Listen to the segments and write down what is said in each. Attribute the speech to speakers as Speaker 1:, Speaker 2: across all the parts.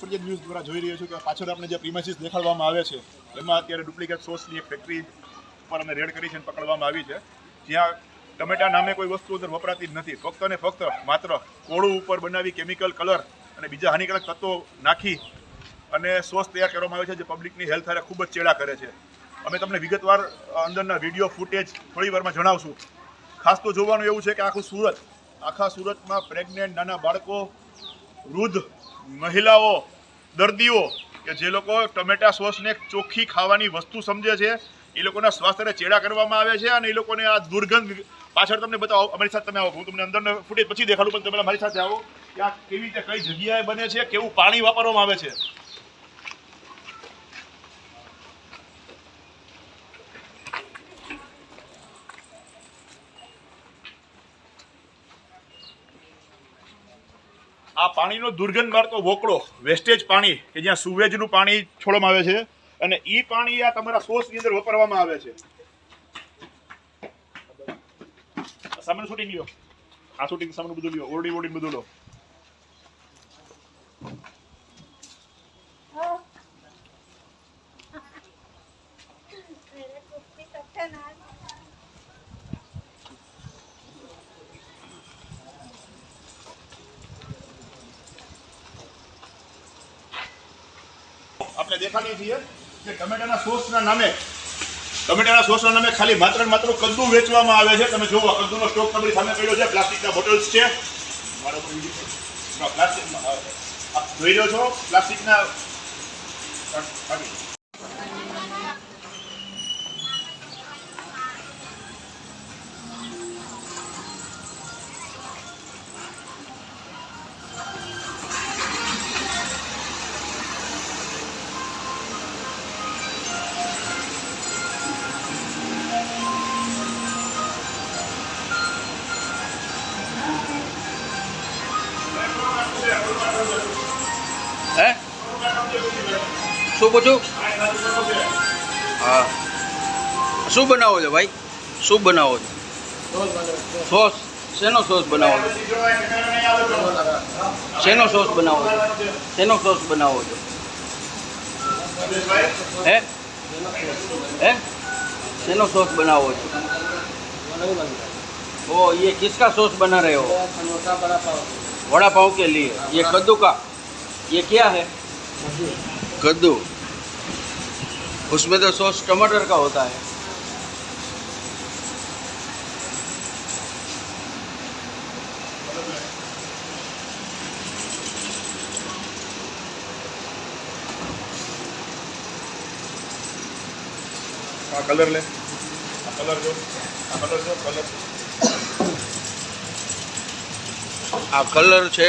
Speaker 1: ફરિયાદ ન્યૂઝ દ્વારા જોઈ રહ્યો છું કે પાછળ આપણે જે પ્રીમાઇસીસ દેખાડવામાં આવે છે એમાં અત્યારે ડુપ્લિકેટ સોસની એક ફેક્ટરી પર અમે રેડ કરી છે અને પકડવામાં આવી છે જ્યાં ટમેટા નામે કોઈ વસ્તુ અંદર વપરાતી જ નથી ફક્ત અને ફક્ત માત્ર કોળું ઉપર બનાવી કેમિકલ કલર અને બીજા હાનિકારક તત્વો નાખી અને સોસ તૈયાર કરવામાં આવે છે જે પબ્લિકની હેલ્થ હારે ખૂબ જ ચેડા કરે છે અમે તમને વિગતવાર અંદરના વિડીયો ફૂટેજ થોડી વારમાં જણાવશું ખાસ તો જોવાનું એવું છે કે આખું સુરત આખા સુરતમાં પ્રેગ્નેન્ટ નાના બાળકો વૃદ્ધ મહિલાઓ દર્દીઓ કે જે લોકો ટમેટા સોસને ચોખ્ખી ખાવાની વસ્તુ સમજે છે એ લોકોના સ્વાસ્થ્યને ચેડા કરવામાં આવે છે અને એ લોકોને આ દુર્ગંધ પાછળ તમને બતાવો અમારી સાથે તમે આવો હું તમને અંદર ફૂટે પછી દેખાડું પણ તમે મારી સાથે આવો કે આ કેવી રીતે કઈ જગ્યાએ બને છે કેવું પાણી વાપરવામાં આવે છે આ પાણીનો દુર્ગંધ મારતો વોકળો વેસ્ટેજ પાણી કે જ્યાં સુવેજનું પાણી છોડવામાં આવે છે અને એ પાણી આ તમારા ની અંદર વાપરવામાં આવે છે સામાન શૂટિંગ ગયો આ શૂટિંગ સામાન બધું લ્યો ઓરડી ઓરડી બધું લો આપણે દેખાડીએ છીએ કે ટમેટાના સોસના નામે ટમેટાના સોસના નામે ખાલી માત્ર માત્ર કદ્દુ વેચવામાં આવે છે તમે જોવો કદ્દુનો સ્ટોક તમારી સામે કર્યો છે પ્લાસ્ટિકના બોટલ્સ છે મારો પ્લાસ્ટિકમાં આપ જોઈ રહ્યો છો પ્લાસ્ટિકના
Speaker 2: हाँ शुभ बनाओ भाई शुभ बनाओ सॉस सेनो सॉस बनाओ जो सॉस बनाओ जो सॉस बनाओ है सॉस बनाओ जो ओ ये किसका सॉस बना रहे हो वड़ा पाव के लिए ये कद्दू का ये क्या है कद्दू उसमें तो सॉस टमाटर का होता है
Speaker 1: हाँ कलर ले हाँ, कलर जो हाँ, कलर जो कलर
Speaker 2: આ
Speaker 1: हाँ, कलर छे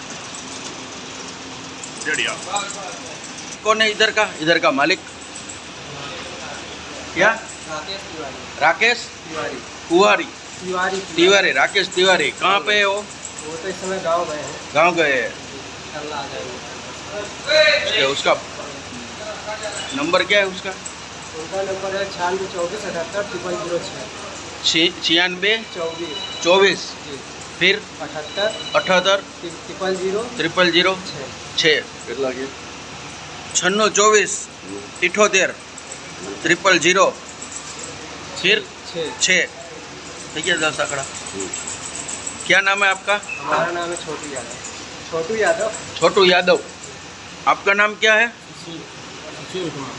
Speaker 2: कौन है इधर का इधर का मालिक क्या
Speaker 3: राकेश तिवारी
Speaker 2: कुवारी
Speaker 3: तिवारी तिवारी
Speaker 2: राकेश तिवारी कहाँ पे है वो
Speaker 3: तो इस समय गांव गए हैं
Speaker 2: गांव गए हैं अच्छा, उसका नंबर क्या है उसका
Speaker 3: उनका नंबर है छियानवे चौबीस अठहत्तर ट्रिपल जीरो छः
Speaker 2: छियानवे
Speaker 3: चौबीस
Speaker 2: चौबीस फिर
Speaker 3: अठहत्तर
Speaker 2: अठहत्तर
Speaker 3: ट्रिपल जीरो
Speaker 2: ट्रिपल जीरो
Speaker 3: छः
Speaker 2: छन्नू चौबीस इटोतेर ट्रिपल जीरो फिर
Speaker 3: छः
Speaker 2: है दस आंकड़ा क्या नाम है आपका
Speaker 3: हमारा नाम है छोटू यादव छोटू यादव
Speaker 2: छोटू यादव आपका नाम क्या है
Speaker 3: सुशील कुमार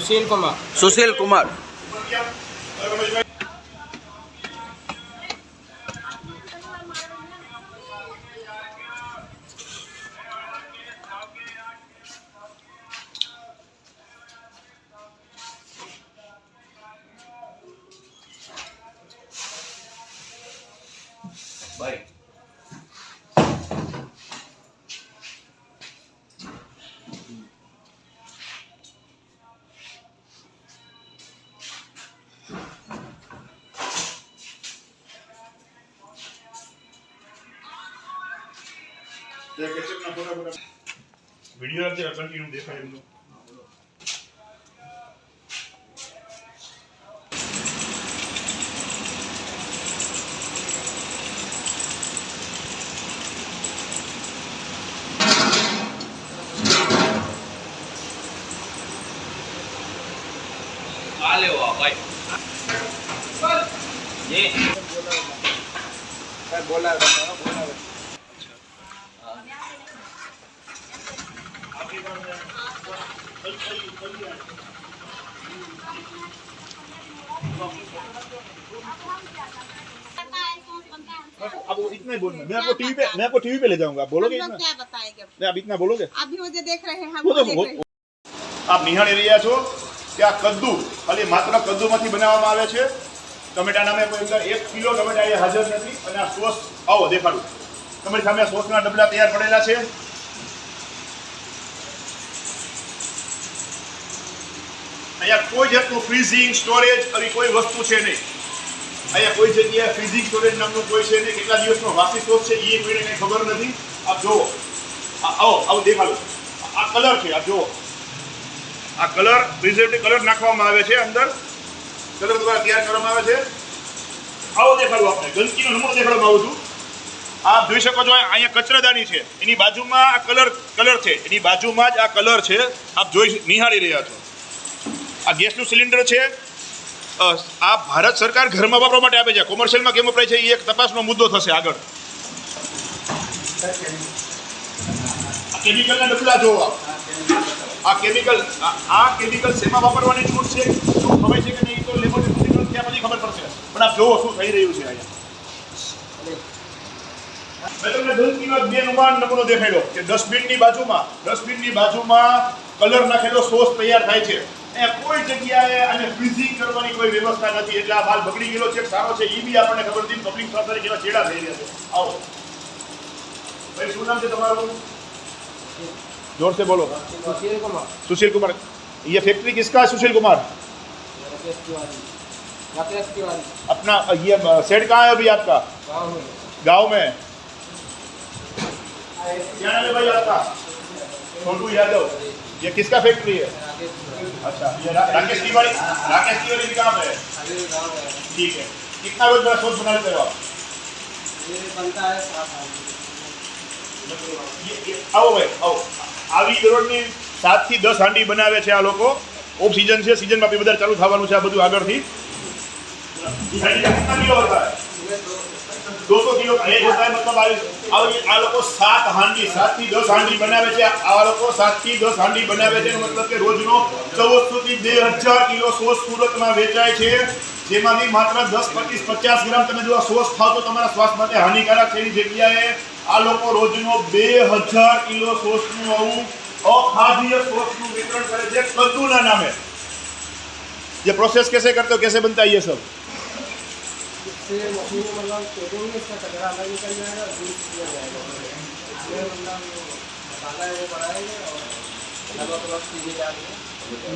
Speaker 3: सुशील कुमार
Speaker 2: सुशील कुमार
Speaker 1: Bye. वीडियो आप जरा कंटिन्यू देखा है हम લાલ
Speaker 2: બનો બોલાવ આપ કે બનો કઈ કઈ કઈ આ છે તમને
Speaker 3: કમ કમની
Speaker 1: મરાદ છે આપ તો હમ કે તા એ તો બંતા હવે આટને બોલ મે આપકો ટીવી
Speaker 4: મે આપકો
Speaker 1: ટીવી
Speaker 4: પે લઈ જાવગા
Speaker 1: બોલો કે શું કહે
Speaker 4: બતાયેગા મે અબ ઇતના બોલોગે આપ
Speaker 1: ભી મને
Speaker 4: દેખ
Speaker 1: રહે
Speaker 4: હે હમ ને દેખે
Speaker 1: આપ નિહળ રહ્યા છો કે આ કદુ ખાલી માત્ર કદુમાંથી બનાવવામાં આવે છે ટમેટા નામે કોઈ અંદર એક કિલો ટમેટા એ હાજર નથી અને આ સોસ આવો દેખાડું તમારી સામે સોસના ડબલા તૈયાર પડેલા છે અહીંયા કોઈ જાતનું ફ્રીઝિંગ સ્ટોરેજ આવી કોઈ વસ્તુ છે નહીં અહીંયા કોઈ જગ્યાએ ફ્રીઝિંગ સ્ટોરેજ નામનું કોઈ છે નહીં કેટલા દિવસનો વાસી સોસ છે એ કોઈને કંઈ ખબર નથી આપ જુઓ આવો આવો દેખાડો આ કલર છે આપ જુઓ આ કલર પ્રિઝર્વેટિવ કલર નાખવામાં આવે છે અંદર કલર દ્વારા તૈયાર કરવામાં આવે છે આવો દેખાડું આપણે ગંદકીનો નમૂનો દેખાડવામાં આવું છું આપ જોઈ શકો છો અહીંયા કચરાદાની છે એની બાજુમાં આ કલર કલર છે એની બાજુમાં જ આ કલર છે આપ જોઈ નિહાળી રહ્યા છો આ ગેસનું સિલિન્ડર છે આ ભારત સરકાર ઘરમાં વાપરવા માટે આપે છે કોમર્શિયલમાં કેમ વપરાય છે એ એક તપાસનો મુદ્દો થશે આગળ કેમિકલના ડબલા જોવા આ કેમિકલ આ કેમિકલ શેમાં વાપરવાની છૂટ છે શું ખવાય છે કે નહીં કેટલું લેબોરેટરી સુધી ત્યાં પછી ખબર પડશે પણ આપ જોવો શું થઈ રહ્યું છે અહીંયા મેં તમને ધૂમકીનો બે વ્યવસ્થા નથી એટલે આ માલ બગડી ગયેલો છે સારો છે એ બી આપણને ખબર નથી છેડા થઈ રહ્યા છે આવો ભાઈ શું નામ છે તમારું जोर से बोलो
Speaker 3: सुशील कुमार
Speaker 1: सुशील कुमार ये अपना ये सेट कहाँ है अभी आपका
Speaker 3: गांव में
Speaker 1: गाँव में क्या नाम है भाई आपका छोटू यादव ये किसका फैक्ट्री है अच्छा राकेश तिवारी राकेश तिवारी भी काम है ठीक है कितना रोज मेरा सोच बना लेते हो आप
Speaker 3: ये बनता है
Speaker 1: आओ ભાઈ આવો આવી દરરોજની સાતથી દસ હાંડી બનાવે છે આ લોકો ઓફ સિઝન છે સિઝનમાં બી વધારે ચાલુ થવાનું છે આ બધું આગળથી દોસો કિલો મતલબ આવી આ લોકો સાત હાંડી સાત થી હાંડી બનાવે છે આ લોકો સાત દસ હાંડી બનાવે છે મતલબ કે રોજનો ચૌદસો બે હજાર કિલો સોસ સુરતમાં વેચાય છે જેમાંથી માત્ર દસ પચીસ પચાસ ગ્રામ તમે જો સોસ ખાવ તો તમારા સ્વાસ્થ્ય માટે હાનિકારક છે એની જગ્યાએ આ લોકો રોજનો બે હજાર કિલો સોસનું આવું અખાદ્ય સોર્સનું વિતરણ કરે છે કદ્દુના નામે ये प्रोसेस कैसे करते हो कैसे बनता है ये सब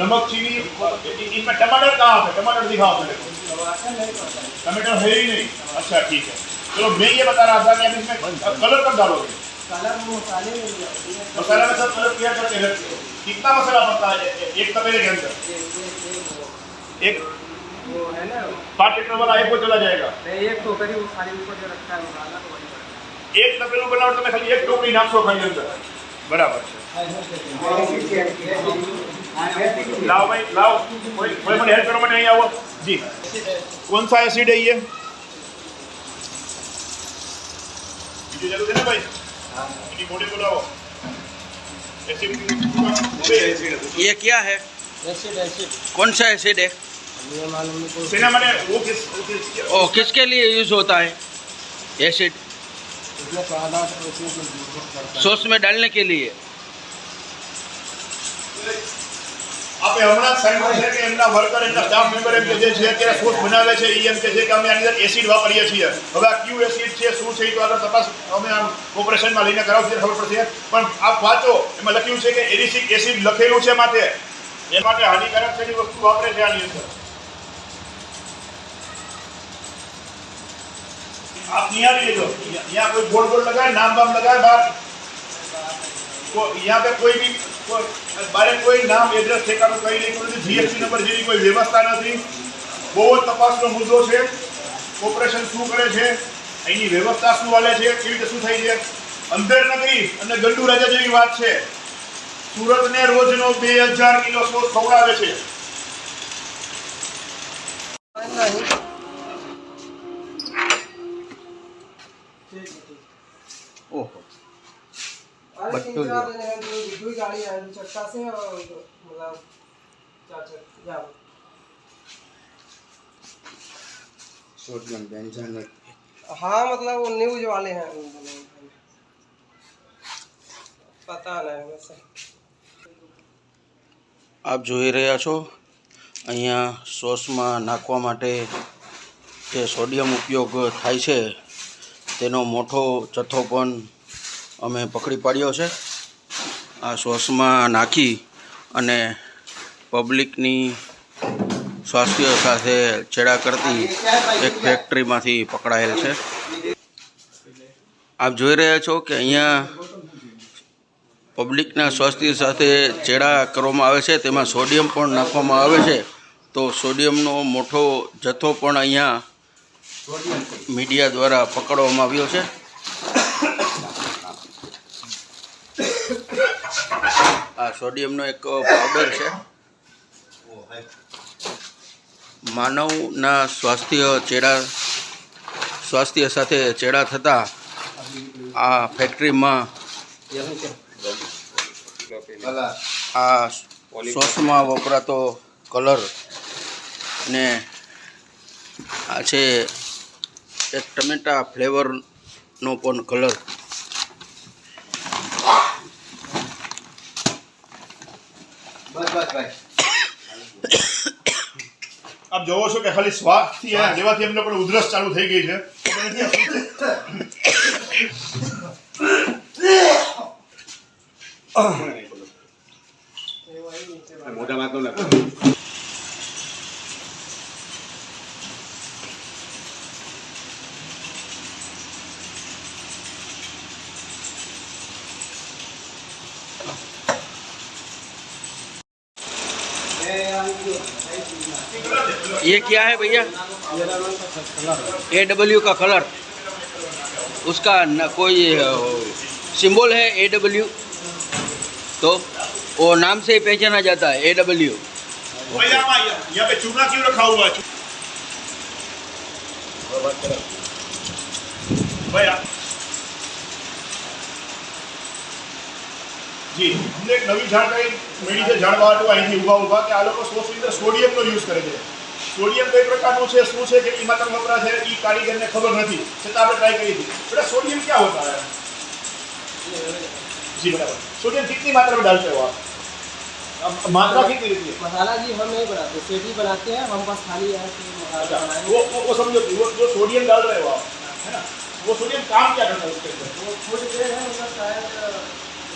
Speaker 3: नमक चीनी
Speaker 1: इसमें टमाटर कहाँ है टमाटर दिखाओ मेरे को
Speaker 3: टमाटर है
Speaker 1: ही नहीं अच्छा ठीक है चलो मैं ये बता रहा था कि अब इसमें कलर कब डालोगे
Speaker 3: मसाला में
Speaker 1: सब मतलब किया करते रहते कितना मसाला पड़ता है एक तबेले के अंदर
Speaker 3: एक वो है ना
Speaker 1: पाँच को चला जाएगा
Speaker 3: एक टोकरी तो वो खाली ऊपर जो रखता है मसाला तो वही
Speaker 1: एक तबेलों बनाओ तो मैं खाली एक टोकरी नाम सौ खाली अंदर बराबर लाओ भाई लाओ कोई कोई हेल्प करो मैं नहीं आऊँ जी कौन सा एसिड है ये जरूर है ना भाई
Speaker 2: ये क्या है कौन सा एसिड है
Speaker 1: वो किस,
Speaker 2: ओ किसके लिए यूज होता है एसिड सोस में डालने के लिए
Speaker 1: આપે હમણાં સાહેબ છે કે એમના વર્કર એમના સ્ટાફ મેમ્બર એમ કે જે છે અત્યારે સોર્સ બનાવે છે એ એમ કે છે કે અમે આની અંદર એસિડ વાપરીએ છીએ હવે આ ક્યુ એસિડ છે શું છે એ તો આગળ તપાસ અમે આમ ઓપરેશનમાં લઈને કરાવશે ખબર પડશે પણ આપ વાંચો એમાં લખ્યું છે કે એરિસિક એસિડ લખેલું છે માટે એ માટે હાનિકારક છે વસ્તુ વાપરે છે આની અંદર आप यहाँ भी ले लो यहाँ कोई बोर्ड बोर्ड लगाए नाम वाम लगाए बाहर यहाँ पे कोई भी મારે કોઈ નામ એડ્રેસ ઠેકાણું કંઈ નહીં કર્યું જીએસટી નંબર જેવી કોઈ વ્યવસ્થા નથી બહુ જ તપાસનો મુદ્દો છે કોર્પોરેશન શું કરે છે અહીંની વ્યવસ્થા શું હાલે છે કેવી રીતે શું થાય છે અંધેર નગરી અને ગંડુ રાજા જેવી વાત છે સુરતને રોજનો બે હજાર કિલો સોસ ખવડાવે છે
Speaker 2: ઓહો
Speaker 3: બટ્ટુ આરી છે ચક્કા સે ઓલા ચાચા જાવ સોટ ન
Speaker 2: બંજાને હા
Speaker 3: મતલબ ઓ ન્યુ જોવાલે હે પતા ના હે તમે
Speaker 2: આપ જોઈ રહ્યા છો અહીંયા સોસ માં નાખવા માટે જે સોડિયમ ઉપયોગ થાય છે તેનો મોટો છઠોપણ અમે પકડી પાડ્યો છે આ સોસમાં નાખી અને પબ્લિકની સ્વાસ્થ્ય સાથે છેડા કરતી એક ફેક્ટરીમાંથી પકડાયેલ છે આપ જોઈ રહ્યા છો કે અહીંયા પબ્લિકના સ્વાસ્થ્ય સાથે ચેડા કરવામાં આવે છે તેમાં સોડિયમ પણ નાખવામાં આવે છે તો સોડિયમનો મોટો જથ્થો પણ અહીંયા મીડિયા દ્વારા પકડવામાં આવ્યો છે આ સોડિયમનો એક પાવડર છે માનવના સ્વાસ્થ્ય ચેડા સ્વાસ્થ્ય સાથે ચેડા થતા આ ફેક્ટરીમાં આ સોસમાં વપરાતો કલર ને આ છે એક ટમેટા ફ્લેવરનો પણ કલર
Speaker 1: આપ જોવો છો કે ખાલી શ્વાસથી લેવાથી એમને પણ ઉધરસ ચાલુ થઈ ગઈ છે
Speaker 2: ये क्या है भैया ए डब्ल्यू का कलर उसका न कोई सिंबल है ए डब्ल्यू तो वो नाम से ही पहचाना जाता है ए डब्ल्यू
Speaker 1: पे चूना क्यों रखा हुआ है भैया જી એટલે એક નવી ઝાડ કઈ મેળી છે ઝાડ વાળું અહીંથી ઊભા ઊભા કે આ લોકો સોચની અંદર સોડિયમનો યુઝ કરે છે સોડિયમ કઈ પ્રકારનું છે શું છે કેટલી માત્રામાં વપરાશ છે એ કારીગરને ખબર નથી છતાં આપણે ટ્રાય કરી હતી બેટા સોડિયમ ક્યાં હોતા હે जी बराबर सोडियम कितनी मात्रा में डालते हो आप मात्रा कितनी रहती है
Speaker 3: मसाला जी हम नहीं बनाते सेट ही बनाते हैं हम बस खाली
Speaker 1: अच्छा, वो वो, वो समझो वो जो सोडियम डाल रहे हो आप है ना वो सोडियम काम क्या करता है उसके अंदर
Speaker 3: वो थोड़ी देर है मतलब शायद